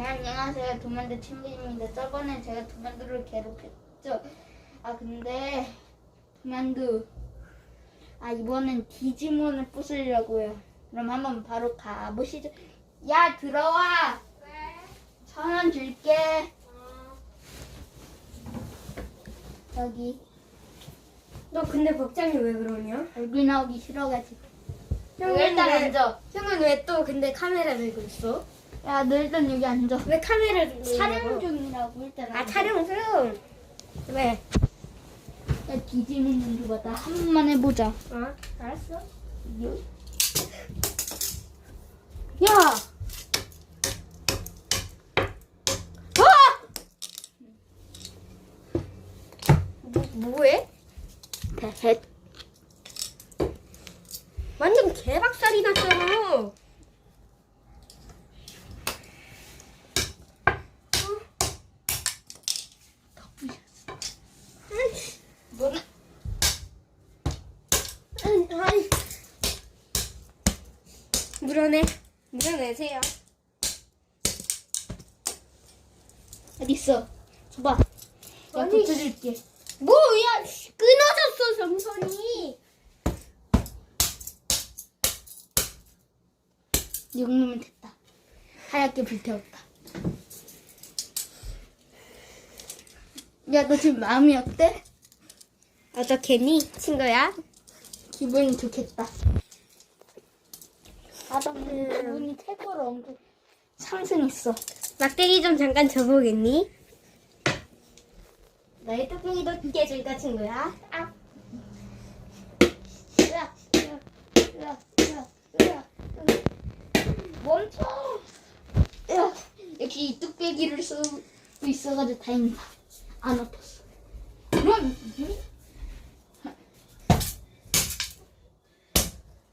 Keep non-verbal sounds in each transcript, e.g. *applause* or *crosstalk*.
네, 안녕하세요. 도만두 친구입니다. 저번에 제가 도만두를 괴롭혔죠. 아, 근데, 도만두. 아, 이번엔 디지몬을 부수려고요. 그럼 한번 바로 가보시죠. 야, 들어와! 천 원 줄게. 여기, 너 근데 복장이 왜 그러냐? 얼굴 나오기 싫어가지고. 형은 일단 왜- 앉아. 형은 왜 또 근데 카메라 들고 있어? 야, 너 일단 여기 앉아. 왜 카메라 들고 촬영? 중이라고 일단. 아 앉아. 촬영 중. 왜? 야, 좀 줘봐. 나한 번만 해보자. 어? 알았어. 요. 야! 뭐, 뭐해? 대셋. 완전 개박살이 났잖아. 뭐는? 물어내. 물어내세요. 어딨어? 줘봐. 나 아니, 붙여줄게. 뭐야? 끊어졌어 정선이. 이 정도면 됐다. 하얗게 불태웠다. 야, 너 지금 마음이 어때? 어떻게니 친구야? 기분이 좋겠다. 아, 나 음. 기분이 최고로 엄청 상승했어. 막대기 좀 잠깐 줘보겠니? 너의 뚝배기도 깨줄까 친구야? 아. 으악, 으악, 으악, 으악, 으악, 으악. 멈춰! 으악. 역시 이 뚝배기를 쓰고 있어가지고 다행이다. 안 아팠어. 그럼,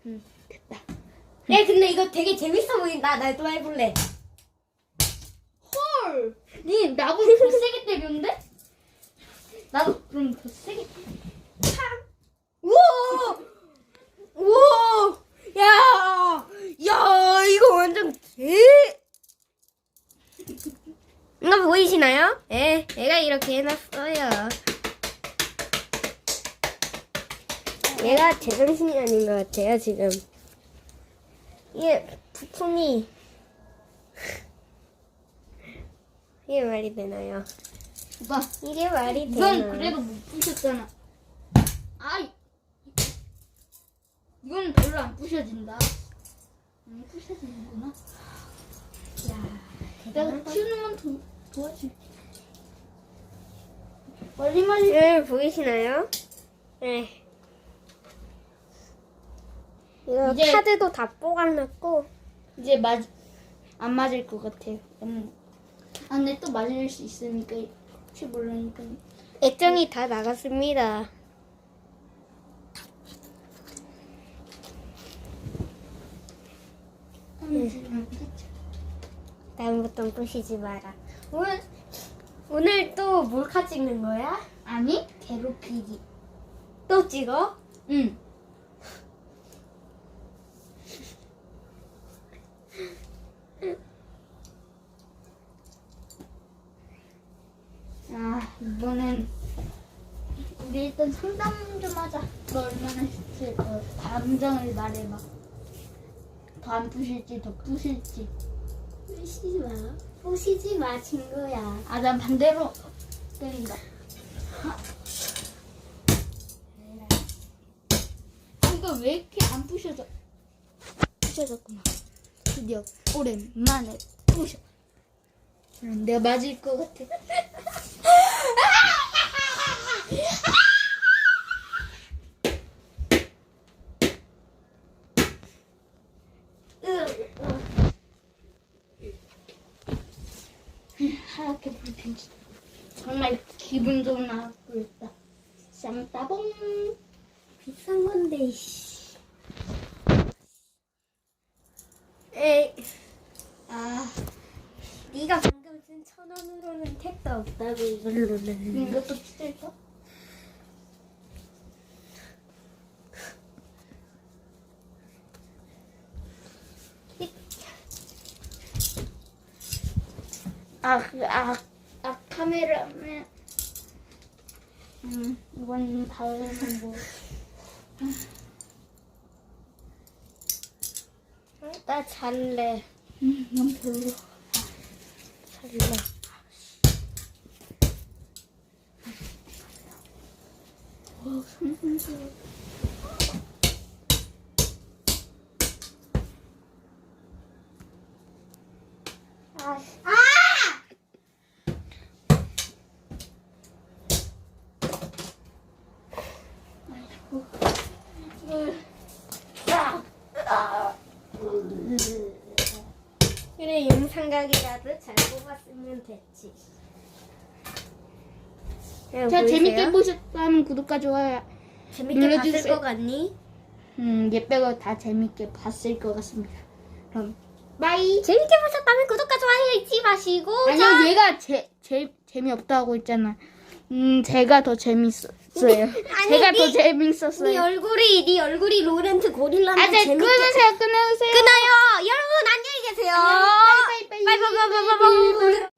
음, 됐다. 야 근데 이거 되게 재밌어 보인다. 나 또 해볼래. 헐! 니 나보다 더 세게 때렸는데? 나도 그럼 더 세게. 우와! 우와! 야! 야, 이거 완전 개! 이거 보이시나요? 예, 얘가 이렇게 해놨어요. 얘가 제정신이 아닌 것 같아요, 지금. 이게 부품이 이게 말이 되나요? 오빠, 이게 말이 되나? 이건 그래도 못 부셨잖아. 아이. 이건 별로 안 부셔진다. 안 부셔지는구나. 야, 내가 치우는 건 도, 도와줄게. 멀리 멀리. 예, 보이시나요? 네. 이거 이제- 카드도 다 뽀각났고 이제 맞, 안 맞을 것 같아요. 음. 아, 근데 또 맞을 수 있으니까, 혹시 모르니까. 액정이 다 나갔습니다. 음. 다음부터 부시지 마라. 오늘 오늘 또 몰카 찍는 거야? 아니, 괴롭히기. 또 찍어? 응. 아, 이번엔 우리 일단 상담 좀 하자. 너 얼마나 했을 거 감정을 말해봐. 더안 부실지 더 부실지. 부시지 마. 부시지 마, 친구야. 아, 난 반대로 때린다. 아. 이거 왜 이렇게 안 부셔져? 부셔졌구나. 드디어 오랜만에 부셔. 음, 내가 맞을 것 같아. 하얗게 불편지. 정말 기분 좋은 아구였다. 쌈따봉. 비싼 건데. 씨. 에이, 아, 네가 쓴천 원으로는 택도 없다고 이걸로는. 이것도 찢을까? 아, 그, 아, 아, 카메라맨. 음, 이번 다음은 뭐. 나 잘래. 음, 너무 별로. 잘래. 어, 손손손. 아, 그 래 영상각이라도 잘 뽑았으면 됐지. 야, 자, 보이세요? 재밌게 보셨다면 구독과 좋아요. 재밌게 눌러주세요. 봤을 것 같니? 음, 얘 빼고 다 재밌게 봤을 것 같습니다. 그럼, 바이. 재밌게 보셨다면 구독과 좋아요 잊지 마시고 아니요, 얘가 제, 제, 재미없다고 했잖아. 음, 제가 더 재밌었어요. *laughs* 제가 더 네- 재밌었어요. 네 얼굴이 네 얼굴이 로렌트 고릴라인데 아, 네, 재밌게 끊으세요, 끊으세요. 끊어요. 여러분 안녕히 계세요. 빠이빠 이